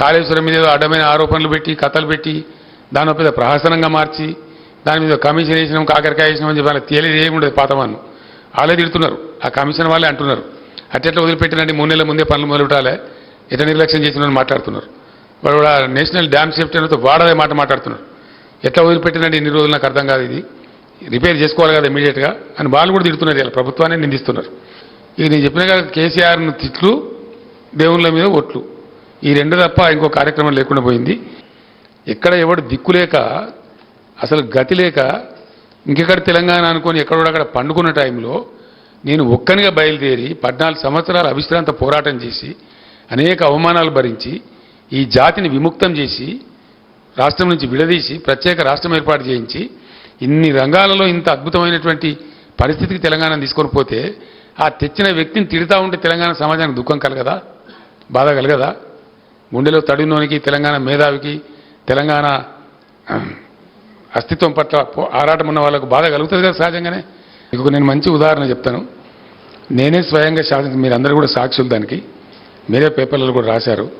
కాళేశ్వరం మీద ఏదో అడ్డమైన ఆరోపణలు పెట్టి కథలు పెట్టి దాని పెద్ద ప్రహసనంగా మార్చి దాని మీద కమిషన్ వేసినాం కాకరకాయ వేసినాం అని చెప్పి వాళ్ళకి తేలిది ఏముండదు పాతమాను వాళ్ళే తిడుతున్నారు. ఆ కమిషన్ వాళ్ళే అంటున్నారు. అట్టెట్లా వదిలిపెట్టినండి మూడు నెలల ముందే పనులు మొదలుపెట్టాలి. ఎట్లా నిర్లక్ష్యం చేసిన మాట్లాడుతున్నారు. వాడు కూడా నేషనల్ డ్యామ్ సేఫ్టీ అనేది వాడదే మాట మాట్లాడుతున్నారు. ఎట్లా వదిలిపెట్టినండి ఇన్ని రోజులు నాకు అర్థం కాదు ఇది. రిపేర్ చేసుకోవాలి కదా ఇమీడియట్గా అని వాళ్ళు కూడా తిడుతున్నారు ఇలా ప్రభుత్వాన్ని నిందిస్తున్నారు. ఇది నేను చెప్పిన కేసీఆర్ను తిట్లు దేవుళ్ళ మీద ఒట్లు. ఈ రెండు తప్ప ఇంకో కార్యక్రమం లేకుండా పోయింది. ఎక్కడ ఎవడు దిక్కులేక అసలు గతి లేక ఇంకెక్కడ తెలంగాణ అనుకొని ఎక్కడో అక్కడ పండుకున్న టైంలో నేను ఒక్కనిగా బయలుదేరి పద్నాలుగు సంవత్సరాలు అవిశ్రాంత పోరాటం చేసి అనేక అవమానాలు భరించి ఈ జాతిని విముక్తం చేసి రాష్ట్రం నుంచి విడదీసి ప్రత్యేక రాష్ట్రం ఏర్పాటు చేయించి ఇన్ని రంగాలలో ఇంత అద్భుతమైనటువంటి పరిస్థితికి తెలంగాణ తీసుకొని పోతే ఆ తెచ్చిన వ్యక్తిని తిడతా ఉంటే తెలంగాణ సమాజానికి దుఃఖం కలగదా? బాధ కలగదా? గుండెలో తడినోనికి తెలంగాణ మేధావికి తెలంగాణ అస్తిత్వం పట్ల ఆరాటం ఉన్న వాళ్ళకు బాధ కలుగుతుంది కదా సహజంగానే? మీకు నేను మంచి ఉదాహరణ చెప్తాను. నేనే స్వయంగా శాసన మీరందరూ కూడా సాక్షులు దానికి. మీరే పేపర్లలో కూడా రాశారు.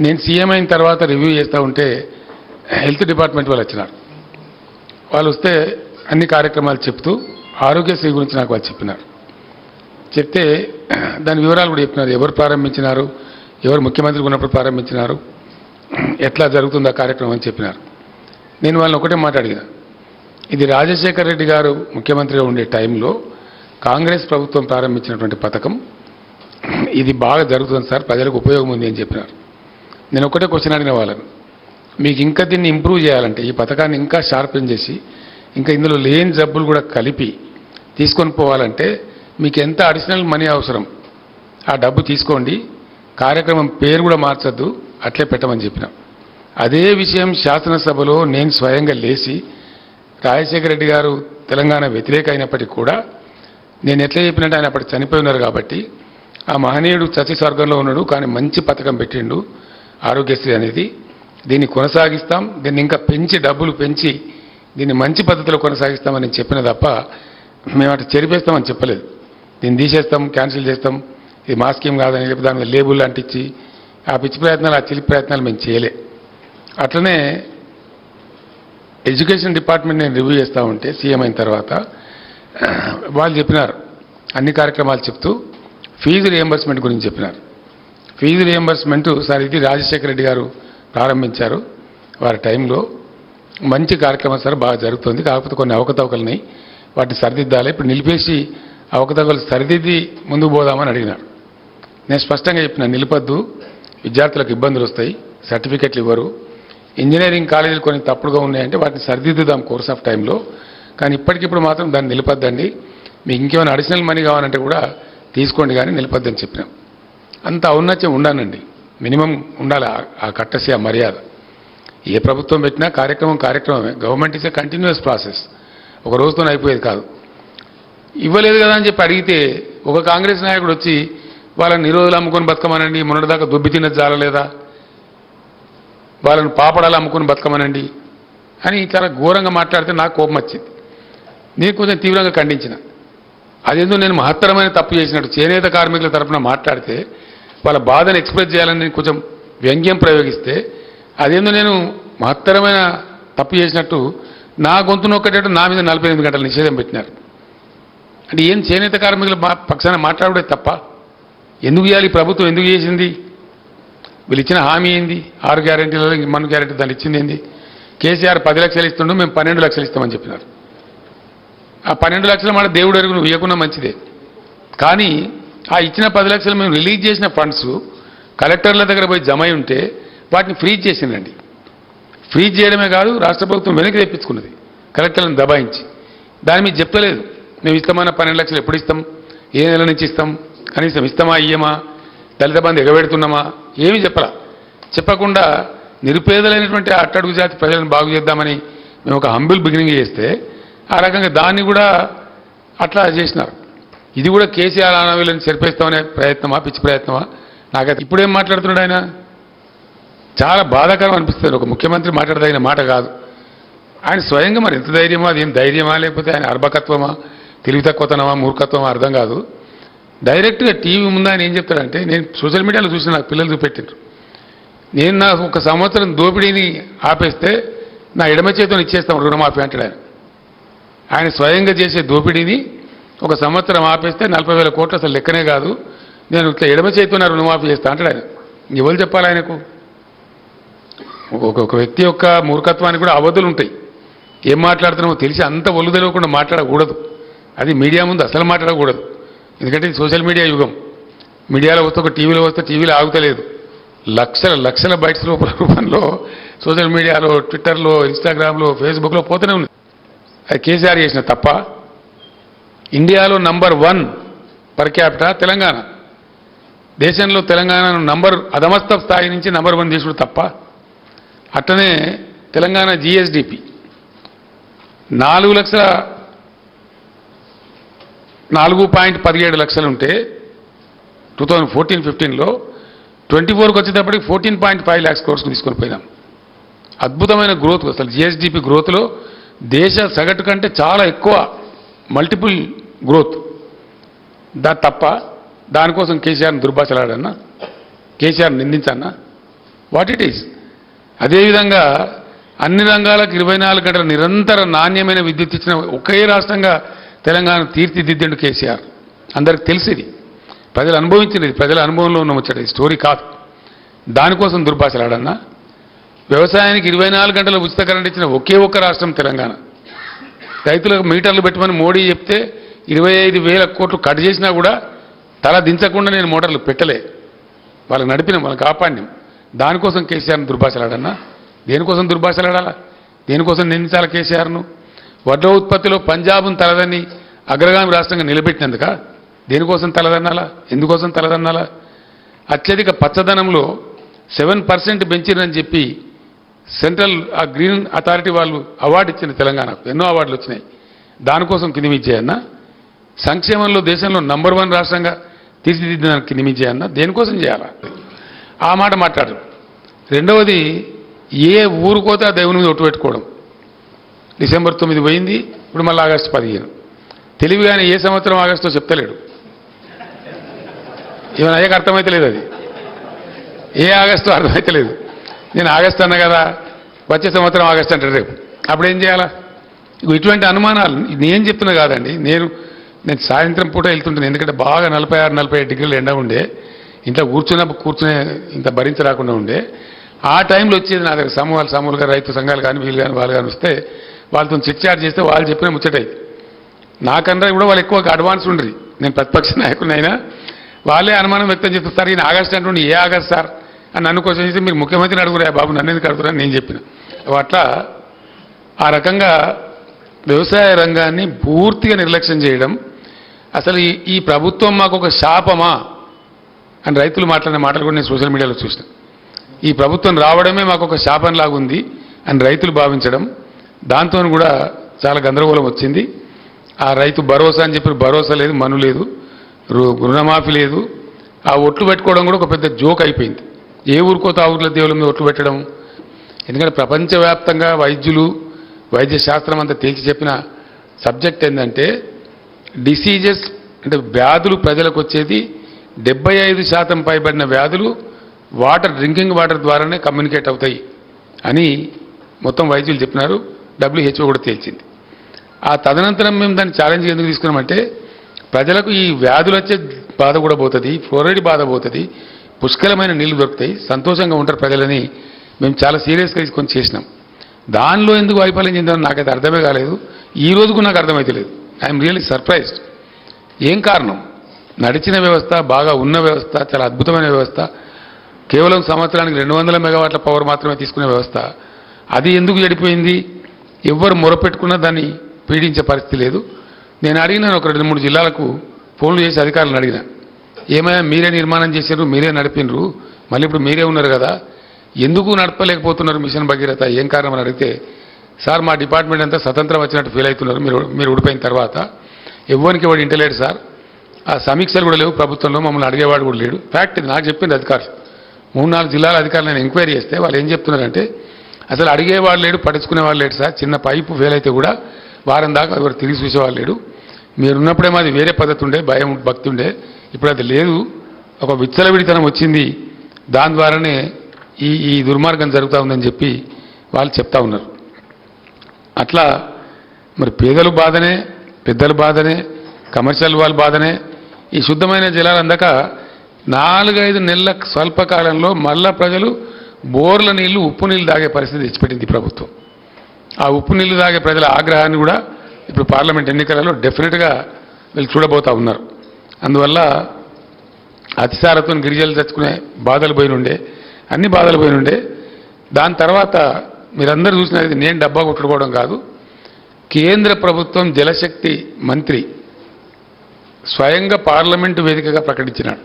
నేను సీఎం అయిన తర్వాత రివ్యూ చేస్తూ ఉంటే హెల్త్ డిపార్ట్మెంట్ వాళ్ళు వచ్చినారు. వాళ్ళు వస్తే అన్ని కార్యక్రమాలు చెప్తూ ఆరోగ్యశ్రీ గురించి నాకు వాళ్ళు చెప్పినారు. చెప్తే దాని వివరాలు కూడా చెప్పినారు. ఎవరు ప్రారంభించినారు? ఎవరు ముఖ్యమంత్రి ఉన్నప్పుడు ప్రారంభించినారు? ఎట్లా జరుగుతుంది ఆ కార్యక్రమం అని చెప్పినారు. నేను వాళ్ళని ఒకటే మాట అడిగిన ఇది రాజశేఖర రెడ్డి గారు ముఖ్యమంత్రిగా ఉండే టైంలో కాంగ్రెస్ ప్రభుత్వం ప్రారంభించినటువంటి పథకం. ఇది బాగా జరుగుతుంది సార్ ప్రజలకు ఉపయోగం ఉంది అని చెప్పినారు. నేను ఒకటే క్వశ్చన్ అడిగిన వాళ్ళని. మీకు ఇంకా దీన్ని ఇంప్రూవ్ చేయాలంటే ఈ పథకాన్ని ఇంకా షార్పెన్ చేసి ఇంకా ఇందులో లేని జబ్బులు కూడా కలిపి తీసుకొని పోవాలంటే మీకు ఎంత అడిషనల్ మనీ అవసరం? ఆ డబ్బు తీసుకోండి కార్యక్రమం పేరు కూడా మార్చొద్దు అట్లే పెట్టమని చెప్పిన. అదే విషయం శాసనసభలో నేను స్వయంగా లేచి రాజశేఖర రెడ్డి గారు తెలంగాణ వ్యతిరేక అయినప్పటికీ కూడా నేను ఎట్లా చెప్పినట్టు ఆయన అప్పటి చనిపోయి ఉన్నారు కాబట్టి ఆ మహనీయుడు చచ్చి స్వర్గంలో ఉన్నాడు కానీ మంచి పథకం పెట్టిండు ఆరోగ్యశ్రీ అనేది. దీన్ని కొనసాగిస్తాం దీన్ని ఇంకా పెంచి డబ్బులు పెంచి దీన్ని మంచి పద్ధతిలో కొనసాగిస్తామని చెప్పిన తప్ప మేము అటు చెరిపేస్తామని చెప్పలేదు. దీన్ని తీసేస్తాం క్యాన్సిల్ చేస్తాం. ఇది మా స్కీమ్ కాదని చెప్పి దాని లేబుల్ అంటించి ఆ పిచ్చి ప్రయత్నాలు ఆ చిలిపి ప్రయత్నాలు మేము చేయలే. అట్లనే ఎడ్యుకేషన్ డిపార్ట్మెంట్ నేను రివ్యూ చేస్తూ ఉంటే సీఎం అయిన తర్వాత వాళ్ళు చెప్పినారు అన్ని కార్యక్రమాలు చెప్తూ ఫీజు రియంబర్స్మెంట్ గురించి చెప్పినారు. ఫీజు రియంబర్స్మెంట్ సార్ ఇది రాజశేఖర రెడ్డి గారు ప్రారంభించారు. వారి టైంలో మంచి కార్యక్రమం సార్ బాగా జరుగుతుంది. కాకపోతే కొన్ని అవకతవకలున్నాయి. వాటిని సరిదిద్దాలి. ఇప్పుడు నిలిపేసి అవకతవకలు సరిదిద్ది ముందుకు పోదామని అడిగినారు. నేను స్పష్టంగా చెప్పిన నిలపద్దు విద్యార్థులకు ఇబ్బందులు వస్తాయి సర్టిఫికెట్లు ఇవ్వరు. ఇంజనీరింగ్ కాలేజీలు కొన్ని తప్పుడుగా ఉన్నాయంటే వాటిని సరిదిద్దుదాం కోర్స్ ఆఫ్ టైంలో. కానీ ఇప్పటికిప్పుడు మాత్రం దాన్ని నిలపద్దండి మీకు ఇంకేమైనా అడిషనల్ మనీ కావాలంటే కూడా తీసుకోండి కానీ నిలపద్దని చెప్పినాం. అంత ఔన్నత్యం ఉండానండి మినిమం ఉండాలి ఆ- ఆ కట్టసి ఆ మర్యాద. ఏ ప్రభుత్వం పెట్టినా కార్యక్రమం కార్యక్రమమే. Government is a continuous process ఒక రోజుతో అయిపోయేది కాదు. ఇవ్వలేదు కదా అని చెప్పి అడిగితే ఒక కాంగ్రెస్ నాయకుడు వచ్చి వాళ్ళని నిరోధులు అమ్ముకొని బతకమనండి మొన్నటిదాకా దుబ్బి తిన్నది జాలలేదా? వాళ్ళని పాపడాలు అమ్ముకొని బతకమనండి అని చాలా ఘోరంగా మాట్లాడితే నాకు కోపం వచ్చింది. నేను కొంచెం తీవ్రంగా ఖండించిన. అదేందో నేను మహత్తరమైన తప్పు చేసినట్టు చేనేత కార్మికుల తరపున మాట్లాడితే వాళ్ళ బాధను ఎక్స్ప్రెస్ చేయాలని నేను కొంచెం వ్యంగ్యం ప్రయోగిస్తే అదేందో నేను మహత్తరమైన తప్పు చేసినట్టు నా గొంతు నొక్కటట్టు నా మీద నలభై ఎనిమిది గంటల నిషేధం పెట్టినారు. అంటే ఏం చేనేత కార్మికుల మా- పక్షాన మాట్లాడే తప్ప ఎందుకు చేయాలి ప్రభుత్వం ఎందుకు చేసింది? వీళ్ళు ఇచ్చిన హామీ ఏంది? ఆరు గ్యారెంటీలలో మన గ్యారెంటీ దాన్ని ఇచ్చింది ఏంది? కేసీఆర్ పది లక్షలు ఇస్తుండే మేము పన్నెండు లక్షలు ఇస్తామని చెప్పినారు. ఆ పన్నెండు లక్షలు మన దేవుడు ఎరుగు నువ్వు మంచిదే. కానీ ఆ ఇచ్చిన పది లక్షలు మేము రిలీజ్ చేసిన ఫండ్స్ కలెక్టర్ల దగ్గర పోయి జమ ఉంటే వాటిని ఫ్రీజ్ చేసిందండి ఫ్రీజ్ చేయడమే కాదు రాష్ట్ర ప్రభుత్వం వెనక్కి తెప్పించుకున్నది కలెక్టర్లను దబాయించి. దాని మీద చెప్పలేదు మేము ఇస్తామన్న పన్నెండు లక్షలు ఎప్పుడు ఇస్తాం? ఏ నెల నుంచి ఇస్తాం? కనీసం ఇస్తామా ఇయ్యమా దళిత బంధు ఎగబెడుతున్నామా ఏమీ చెప్పరా. చెప్పకుండా నిరుపేదలైనటువంటి అట్టడుగు జాతి ప్రజలను బాగు చేద్దామని మేము ఒక హంబుల్ బిగినింగ్ చేస్తే ఆ రకంగా దాన్ని కూడా అట్లా చేసినారు. ఇది కూడా కేసీఆర్ ఆనవీలను చెరిపేస్తామనే ప్రయత్నమా పిచ్చి ప్రయత్నమా? నాకైతే ఇప్పుడేం మాట్లాడుతున్నాడు ఆయన? చాలా బాధాకరం అనిపిస్తుంది. ఒక ముఖ్యమంత్రి మాట్లాడదగిన మాట కాదు. ఆయన స్వయంగా మరి ఎంత ధైర్యమా అది ఏం ధైర్యమా లేకపోతే ఆయన అర్భకత్వమా తెలివి తక్కువతనమా మూర్ఖత్వమా అర్థం కాదు. డైరెక్ట్గా టీవీ ముందు ఆయన ఏం చెప్తాడంటే నేను సోషల్ మీడియాలో చూసిన నాకు పిల్లలు చూపెట్టారు నేను నా ఒక సంవత్సరం దోపిడీని ఆపేస్తే నా ఎడమ చేతిని ఇచ్చేస్తాం రుణమాఫీ అంటాడు ఆయన. ఆయన స్వయంగా చేసే దోపిడీని ఒక సంవత్సరం ఆపేస్తే నలభై వేల కోట్లు అసలు లెక్కనే కాదు. నేను ఇట్లా ఎడమ చేతితో రుణమాఫీ చేస్తా అంటాడు ఆయన. ఎవరు చెప్పాలి ఆయనకు? ఒక వ్యక్తి యొక్క మూర్ఖత్వానికి కూడా అవధులు ఉంటాయి. ఏం మాట్లాడుతున్నామో తెలిసి అంత ఒళ్ళు తెలియకుండా మాట్లాడకూడదు. అది మీడియా ముందు అసలు మాట్లాడకూడదు. ఎందుకంటే ఇది సోషల్ మీడియా యుగం. మీడియాలో వస్తే ఒక టీవీలో వస్తే టీవీలో ఆగుతలేదు. లక్షల లక్షల బైట్స్ రూపాయల రూపంలో సోషల్ మీడియాలో ట్విట్టర్లో ఇన్స్టాగ్రామ్లో ఫేస్బుక్లో పోతూనే ఉంది. అది కేసీఆర్ చేసిన తప్ప ఇండియాలో number one per capita Telangana. దేశంలో తెలంగాణను నంబర్ అధమస్త స్థాయి నుంచి నంబర్ వన్ తీసుడు తప్ప అట్లనే తెలంగాణ జిఎస్డిపి నాలుగు లక్షల నాలుగు పాయింట్ పదిహేడు లక్షలు ఉంటే టూ థౌజండ్ ఫోర్టీన్ ఫిఫ్టీన్లో ట్వంటీ ఫోర్కి వచ్చేటప్పటికి ఫోర్టీన్ పాయింట్ ఫైవ్ ల్యాక్స్ కోర్స్కి తీసుకొని పోయినాం. అద్భుతమైన గ్రోత్ అసలు జిఎస్డిపి గ్రోత్లో దేశ సగటు కంటే చాలా ఎక్కువ మల్టిపుల్ గ్రోత్. దా తప్ప దానికోసం కేసీఆర్ని దుర్భాషలాడన్నా కేసీఆర్ నిందించన్నా వాట్ ఇట్ ఈస్. అదేవిధంగా అన్ని రంగాలకు ఇరవై నాలుగు గంటల నిరంతర నాణ్యమైన విద్యుత్ ఇచ్చిన ఒకే రాష్ట్రంగా తెలంగాణ తీర్చిదిద్దిండు కేసీఆర్. అందరికి తెలిసింది ప్రజలు అనుభవించినది ప్రజల అనుభవంలో ఉన్న ముచ్చట ఈ స్టోరీ కాదు. దానికోసం దుర్భాషలాడన్నా. వ్యవసాయానికి ఇరవై నాలుగు గంటల ఉచిత కరెంట్ ఇచ్చిన ఒకే ఒక్క రాష్ట్రం తెలంగాణ. రైతులకు మీటర్లు పెట్టమని మోడీ చెప్తే ఇరవై ఐదు వేల కోట్లు కట్ చేసినా కూడా తల దించకుండా నేను మోటార్లు పెట్టలే. వాళ్ళకి నడిపినాం వాళ్ళకి కాపాడినాం. దానికోసం కేసీఆర్ని దుర్భాషలాడన్నా. దేనికోసం దుర్భాషలాడాలా? దేనికోసం నిందించాలా కేసీఆర్ను? వడ్ల ఉత్పత్తిలో పంజాబ్ను తలదని అగ్రగామి రాష్ట్రంగా నిలబెట్టినందుక దేనికోసం తలదన్నాలా? ఎందుకోసం తలదన్నాలా? అత్యధిక పచ్చదనంలో సెవెన్ పర్సెంట్ పెంచిరని చెప్పి సెంట్రల్ ఆ గ్రీన్ అథారిటీ వాళ్ళు అవార్డు ఇచ్చింది తెలంగాణకు. ఎన్నో అవార్డులు వచ్చినాయి. దానికోసం కిందిమిచ్చేయన్నా సంక్షేమంలో దేశంలో నంబర్ వన్ రాష్ట్రంగా తీర్చిదిద్దడానికి కిందిమిచ్చేయన్నా దేనికోసం చేయాలా? ఆ మాట మాట్లాడరు. రెండవది ఏ ఊరుకోతే ఆ దేవుని మీద ఒట్టు పెట్టుకోవడం. డిసెంబర్ తొమ్మిది పోయింది ఇప్పుడు మళ్ళీ ఆగస్టు పదిహేను. తెలివిగానే ఏ సంవత్సరం ఆగస్టు చెప్తలేడు. ఏమైనా అయ్యాక అర్థమైతలేదు అది. ఏ ఆగస్టు అర్థమైతలేదు. నేను ఆగస్టు అన్నా కదా వచ్చే సంవత్సరం ఆగస్టు అంటాడు రేపు. అప్పుడు ఏం చేయాలా? ఇటువంటి అనుమానాలు నేను చెప్తున్నా కాదండి నేను నేను సాయంత్రం పూట వెళ్తుంటాను ఎందుకంటే బాగా నలభై ఆరు నలభై ఐదు డిగ్రీలు ఎండ ఉండే ఇంట్లో కూర్చున్నప్పుడు కూర్చునే ఇంత భరించరాకుండా ఉండే. ఆ టైంలో వచ్చేది నా దగ్గర సమూహాలు సమూహాలుగా రైతు సంఘాలు కానీ వీళ్ళు కానీ వాళ్ళు కానీ వస్తే వాళ్ళతో చిట్చాట్ చేస్తే వాళ్ళు చెప్పిన ముచ్చటై. నాకన్నా కూడా వాళ్ళు ఎక్కువ అడ్వాన్స్ ఉండ్రి. నేను ప్రతిపక్ష నాయకుడిని అయినా వాళ్ళే అనుమానం వ్యక్తం చేస్తారు సార్ ఈయన ఆగస్ట్ అంటుండే ఏ ఆగస్ట్ సార్? అని నన్ను క్వశ్చన్ చేసి మీరు ముఖ్యమంత్రిని అడుగురా బాబు నన్ను ఎందుకు అడుగురా నేను చెప్పిన. అట్లా ఆ రకంగా వ్యవసాయ రంగాన్ని పూర్తిగా నిర్లక్ష్యం చేయడం అసలు ఈ ఈ ప్రభుత్వం మాకు ఒక శాపమా అని రైతులు మాట్లాడిన మాటలు కూడా నేను సోషల్ మీడియాలో చూసిన. ఈ ప్రభుత్వం రావడమే మాకు ఒక శాపంలాగా ఉంది అని రైతులు భావించడం దాంతో కూడా చాలా గందరగోళం వచ్చింది. ఆ రైతు భరోసా అని చెప్పి భరోసా లేదు మను లేదు రుణమాఫీ లేదు. ఆ ఒట్లు పెట్టుకోవడం కూడా ఒక పెద్ద జోక్ అయిపోయింది. ఏ ఊరికో ఆ ఊర్ల దేవుల మీద ఒట్లు పెట్టడం. ఎందుకంటే ప్రపంచవ్యాప్తంగా వైద్యులు వైద్య శాస్త్రం అంతా తేల్చి చెప్పిన సబ్జెక్ట్ ఏంటంటే డిసీజెస్ అంటే వ్యాధులు ప్రజలకు వచ్చేది డెబ్బై ఐదు శాతం పైబడిన వ్యాధులు వాటర్ డ్రింకింగ్ వాటర్ ద్వారానే కమ్యూనికేట్ అవుతాయి అని మొత్తం వైద్యులు చెప్పినారు. డబ్ల్యూహెచ్ఓ కూడా తేల్చింది. ఆ తదనంతరం మేము దాన్ని ఛాలెంజ్ ఎందుకు తీసుకున్నామంటే ప్రజలకు ఈ వ్యాధులు వచ్చే బాధ కూడా పోతుంది ఫ్లోరైడ్ బాధ పోతుంది పుష్కలమైన నీళ్ళు దొరుకుతాయి సంతోషంగా ఉంటారు ప్రజలని మేము చాలా సీరియస్గా తీసుకొని చేసినాం. దానిలో ఎందుకు వైఫల్యం చెందామని నాకైతే అర్థమే కాలేదు. ఈ రోజుకు నాకు అర్థమైతే లేదు ఐఎమ్ రియల్లీ సర్ప్రైజ్డ్ ఏం కారణం? నడిచిన వ్యవస్థ బాగా ఉన్న వ్యవస్థ చాలా అద్భుతమైన వ్యవస్థ. కేవలం సంవత్సరానికి రెండు వందల మెగావాట్ల పవర్ మాత్రమే తీసుకునే వ్యవస్థ. అది ఎందుకు చెడిపోయింది? ఎవ్వరు మొరపెట్టుకున్నా దాన్ని పీడించే పరిస్థితి లేదు. నేను అడిగినాను ఒక రెండు మూడు జిల్లాలకు ఫోన్లు చేసి అధికారులను అడిగిన. ఏమైనా మీరే నిర్మాణం చేశారు మీరే నడిపినరు మళ్ళీ ఇప్పుడు మీరే ఉన్నారు కదా ఎందుకు నడపలేకపోతున్నారు మిషన్ భగీరథ? ఏం కారణం అని అడిగితే సార్ మా డిపార్ట్మెంట్ అంతా స్వతంత్రం వచ్చినట్టు ఫీల్ అవుతున్నారు మీరు మీరు ఊడిపోయిన తర్వాత. ఎవ్వరికి వాడు ఇంటలేడు సార్. ఆ సమీక్షలు కూడా లేవు ప్రభుత్వంలో మమ్మల్ని అడిగేవాడు కూడా లేడు. ఫ్యాక్ట్ ఇది నాకు చెప్పింది అధికారులు. మూడు నాలుగు జిల్లాల అధికారులు నేను ఎంక్వైరీ చేస్తే వాళ్ళు ఏం చెప్తున్నారంటే అసలు అడిగేవాడు లేడు పట్టించుకునేవాడు లేడు సార్. చిన్న పైపు ఫెయిల్ అయితే కూడా వారం దాకా ఎవరు తిరిగి చూసేవాళ్ళు లేడు. మీరు మాది వేరే పద్ధతి ఉండే భయం భక్తి ఉండే. ఇప్పుడు అది లేదు. ఒక విచ్చలవిడితనం వచ్చింది. దాని ద్వారానే ఈ ఈ దుర్మార్గం జరుగుతూ ఉందని చెప్పి వాళ్ళు చెప్తా ఉన్నారు. అట్లా మరి పేదలు బాధనే పెద్దల బాధనే కమర్షియల్ వాళ్ళ బాధనే ఈ శుద్ధమైన జలాలు అందక నాలుగైదు నెలల స్వల్పకాలంలో మళ్ళా ప్రజలు బోర్ల నీళ్ళు ఉప్పు నీళ్ళు తాగే పరిస్థితి తెచ్చిపెట్టింది ప్రభుత్వం. ఆ ఉప్పు నీళ్ళు తాగే ప్రజల ఆగ్రహాన్ని కూడా ఇప్పుడు పార్లమెంట్ ఎన్నికలలో డెఫినెట్గా వీళ్ళు చూడబోతా ఉన్నారు. అందువల్ల అతిసారతో గిరిజలు తెచ్చుకునే బాధలు పోయినుండే అన్ని బాధలు పోయినుండే. దాని తర్వాత మీరందరూ చూసినది నేను డబ్బా కొట్టుకోవడం కాదు. కేంద్ర ప్రభుత్వం జలశక్తి మంత్రి స్వయంగా పార్లమెంటు వేదికగా ప్రకటించినాడు.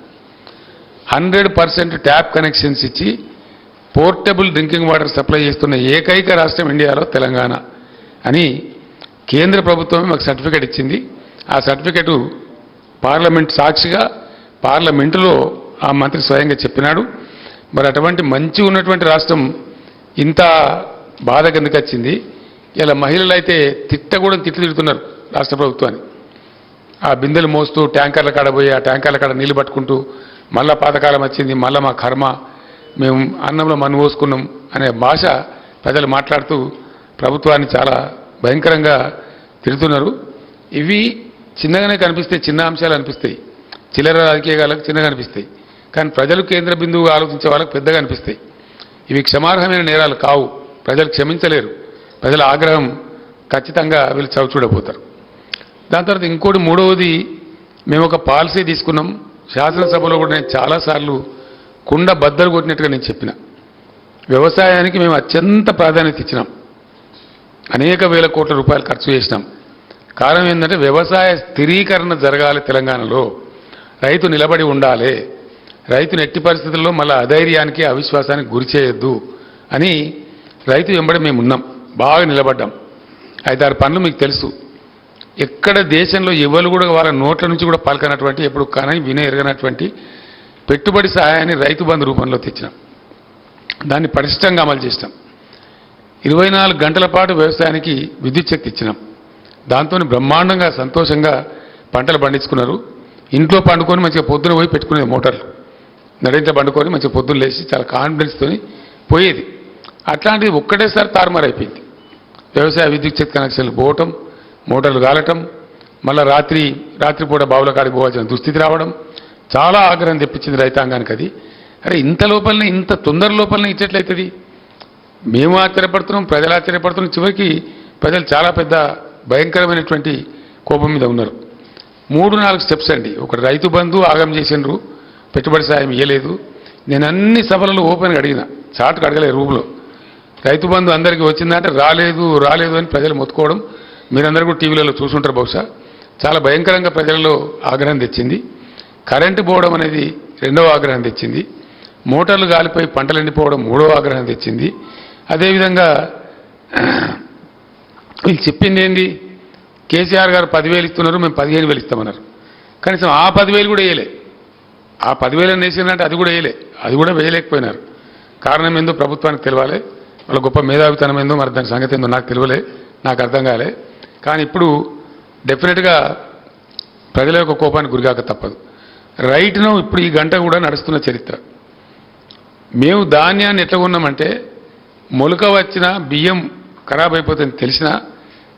హండ్రెడ్ పర్సెంట్ ట్యాప్ కనెక్షన్స్ ఇచ్చి పోర్టబుల్ డ్రింకింగ్ వాటర్ సప్లై చేస్తున్న ఏకైక రాష్ట్రం ఇండియాలో తెలంగాణ అని కేంద్ర ప్రభుత్వమే మాకు సర్టిఫికేట్ ఇచ్చింది. ఆ సర్టిఫికేటు పార్లమెంట్ సాక్షిగా పార్లమెంటులో ఆ మంత్రి స్వయంగా చెప్పినాడు. మరి అటువంటి మంచి ఉన్నటువంటి రాష్ట్రం ఇంత బాధ కిందకి వచ్చింది? ఇలా మహిళలు అయితే తిట్ట కూడా తిట్లు తిడుతున్నారు రాష్ట్ర ప్రభుత్వాన్ని. ఆ బిందెలు మోస్తూ ట్యాంకర్ల కాడ పోయి ఆ ట్యాంకర్ల కాడ నీళ్ళు పట్టుకుంటూ మళ్ళా పాతకాలం వచ్చింది మళ్ళా మా కర్మ మేము అన్నంలో మన్ను పోసుకున్నాం అనే భాష ప్రజలు మాట్లాడుతూ ప్రభుత్వాన్ని చాలా భయంకరంగా తిడుతున్నారు. ఇవి చిన్నగానే కనిపిస్తాయి చిన్న అంశాలు అనిపిస్తాయి. చిల్లర రాజకీయాలకు చిన్నగా అనిపిస్తాయి. కానీ ప్రజలు కేంద్ర బిందువుగా ఆలోచించే వాళ్ళకి పెద్దగా అనిపిస్తాయి. ఇవి క్షమార్హమైన నేరాలు కావు. ప్రజలు క్షమించలేరు. ప్రజల ఆగ్రహం ఖచ్చితంగా వీళ్ళు చవిచూడబోతారు దాని తర్వాత ఇంకోటి మూడవది మేము ఒక పాలసీ తీసుకున్నాం. శాసనసభలో కూడా నేను చాలాసార్లు కుండ బద్దలు కొట్టినట్టుగా నేను చెప్పిన. వ్యవసాయానికి మేము అత్యంత ప్రాధాన్యత ఇచ్చినాం. అనేక వేల కోట్ల రూపాయలు ఖర్చు చేసినాం. కారణం ఏంటంటే వ్యవసాయ స్థిరీకరణ జరగాలి తెలంగాణలో. రైతు నిలబడి ఉండాలి. రైతుని ఎట్టి పరిస్థితుల్లో మళ్ళీ అధైర్యానికి అవిశ్వాసానికి గురి చేయొద్దు అని రైతు వెంబడి మేము ఉన్నాం. బాగా నిలబడ్డాం. ఐదారు పనులు మీకు తెలుసు. ఎక్కడ దేశంలో ఎవరు కూడా వాళ్ళ నోట్ల నుంచి కూడా పలకనటువంటి ఎప్పుడు కానీ వినే ఎరగనటువంటి పెట్టుబడి సహాయాన్ని రైతు బంధు రూపంలో తెచ్చినాం. దాన్ని పటిష్టంగా అమలు చేసినాం. ఇరవై నాలుగు గంటల పాటు వ్యవసాయానికి విద్యుత్ శక్తి ఇచ్చినాం. దాంతో బ్రహ్మాండంగా సంతోషంగా పంటలు పండించుకున్నారు. ఇంట్లో పండుకొని మంచిగా పొద్దున పోయి పెట్టుకునేది మోటార్లు నడింత పండుకొని మంచిగా పొద్దున్న లేచి చాలా కాన్ఫిడెన్స్తో పోయేది. అట్లాంటిది ఒక్కటేసారి తారుమారైపోయింది వ్యవసాయ విద్యుత్ శక్తి కనెక్షన్లు పోవటం మోటార్లు కాలటం మళ్ళీ రాత్రి రాత్రిపూట బావుల కాడికి పోవాల్సిన దుస్థితి రావడం చాలా ఆగ్రహం తెప్పించింది రైతాంగానికి అది. అరే ఇంత లోపలనే ఇంత తొందర లోపలనే ఇచ్చేట్లయితుంది? మేము ఆశ్చర్యపడుతున్నాం ప్రజలు ఆశ్చర్యపడుతున్నాం. చివరికి ప్రజలు చాలా పెద్ద భయంకరమైనటువంటి కోపం మీద ఉన్నారు. మూడు నాలుగు స్టెప్స్ అండి. ఒకటి రైతు బంధు ఆగం చేసిండ్రు పెట్టుబడి సాయం ఇవ్వలేదు నేను అన్ని సభలలో ఓపెన్గా అడిగిన చాటుకు అడగలేదు రూపులో. రైతు బంధు అందరికీ వచ్చిందంటే రాలేదు రాలేదు అని ప్రజలు మొత్తుకోవడం మీరందరూ కూడా టీవీలలో చూసుంటారు బహుశా. చాలా భయంకరంగా ప్రజలలో ఆగ్రహం తెచ్చింది. కరెంటు పోవడం అనేది రెండవ ఆగ్రహం తెచ్చింది. మోటార్లు గాలిపోయి పంటలు ఎండిపోవడం మూడవ ఆగ్రహం తెచ్చింది. అదేవిధంగా వీళ్ళు చెప్పింది ఏంది కేసీఆర్ గారు పదివేలు ఇస్తున్నారు మేము పదిహేను వేలు ఇస్తామన్నారు. కనీసం ఆ పదివేలు కూడా వేయలే. ఆ పదివేలు వేసినంటే అది కూడా వేయలే. అది కూడా వేయలేకపోయినారు. కారణం ఏందో ప్రభుత్వానికి తెలియాలి వాళ్ళ గొప్ప మేధావితనం ఏందో మరి దాని సంగతి ఏందో నాకు తెలియలే నాకు అర్థం కాలే. కానీ ఇప్పుడు డెఫినెట్గా ప్రజల యొక్క కోపానికి గురికాక తప్పదు. రైట్ను ఇప్పుడు ఈ గంట కూడా నడుస్తున్న చరిత్ర. మేము ధాన్యాన్ని ఎట్లా కొన్నామంటే మొలక వచ్చిన బియ్యం ఖరాబ్ అయిపోతుందని తెలిసినా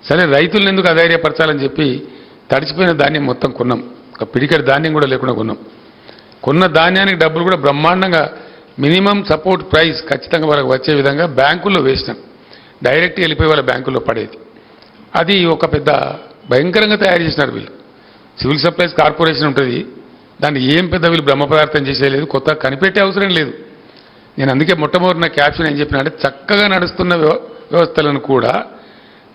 సరే రైతులను ఎందుకు అధైర్యపరచాలని చెప్పి తడిచిపోయిన ధాన్యం మొత్తం కొన్నాం. ఒక పిడికడి ధాన్యం కూడా లేకుండా కొన్నాం. కొన్న ధాన్యానికి డబ్బులు కూడా బ్రహ్మాండంగా మినిమం సపోర్ట్ ప్రైస్ ఖచ్చితంగా వాళ్ళకి వచ్చే విధంగా బ్యాంకుల్లో వేసినాం. డైరెక్ట్గా వెళ్ళిపోయి వాళ్ళ బ్యాంకుల్లో పడేది. అది ఒక పెద్ద భయంకరంగా తయారు చేసినారు వీళ్ళు. సివిల్ సప్లైస్ కార్పొరేషన్ ఉంటుంది. దాన్ని ఏం పెద్ద వీళ్ళు బ్రహ్మ పదార్థం చేసేయలేదు కొత్త కనిపెట్టే అవసరం లేదు. నేను అందుకే మొట్టమొదటి నా క్యాప్షన్ ఏం చెప్పిన అంటే చక్కగా నడుస్తున్న వ్యవ- వ్యవస్థలను కూడా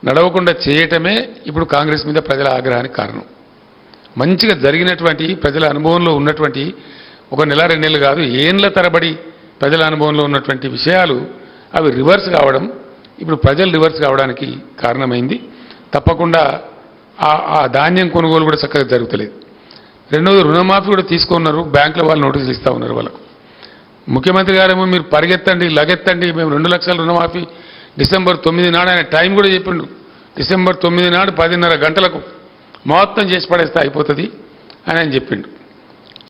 నడవకుండా చేయటమే ఇప్పుడు కాంగ్రెస్ మీద ప్రజల ఆగ్రహానికి కారణం. మంచిగా జరిగినటువంటి ప్రజల అనుభవంలో ఉన్నటువంటి ఒక నెల రెండు నెలలు కాదు ఏండ్ల తరబడి ప్రజల అనుభవంలో ఉన్నటువంటి విషయాలు అవి రివర్స్ కావడం ఇప్పుడు ప్రజలు రివర్స్ కావడానికి కారణమైంది. తప్పకుండా ఆ ఆ ధాన్యం కొనుగోలు కూడా చక్కగా జరుగుతలేదు. రెండోది రుణమాఫీ కూడా తీసుకున్నారు. బ్యాంకుల వాళ్ళు నోటీసులు ఇస్తా ఉన్నారు వాళ్ళకు. ముఖ్యమంత్రి గారేమో మీరు పరిగెత్తండి లగెత్తండి మేము రెండు లక్షల రుణమాఫీ డిసెంబర్ తొమ్మిది నాడు ఆయన టైం కూడా చెప్పిండు. డిసెంబర్ తొమ్మిది నాడు పదిన్నర గంటలకు మొత్తం చేసి పడేస్తే అయిపోతుంది అని ఆయన చెప్పిండు.